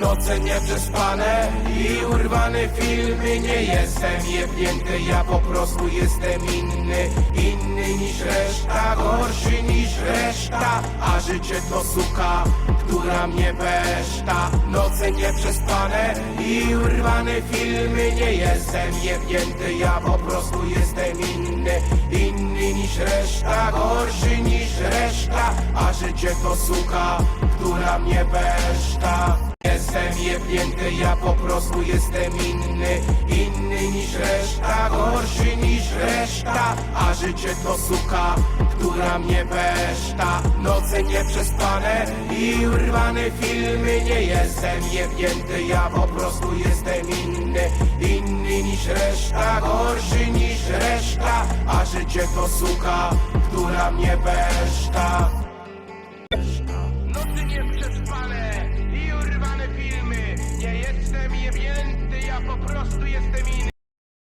Noce nieprzespane i urwane filmy Nie jestem jebnięty, ja po prostu jestem inny. Inny niż reszta, gorszy niż reszta. A życie to suka, która mnie beszta. Noce nieprzespane i urwane filmy Nie jestem jebnięty, ja po prostu jestem inny. Inny niż reszta, gorszy niż reszta. A życie to suka, która mnie beszta Jestem jebnięty, ja po prostu jestem inny. Inny niż reszta, gorszy niż reszta. A życie to suka, która mnie beszta. Noce nieprzespane i urwane filmy. Nie jestem jebnięty, ja po prostu jestem inny. Inny niż reszta, gorszy niż reszta. A życie to suka, która mnie beszta. Nocy nieprzespane i urwane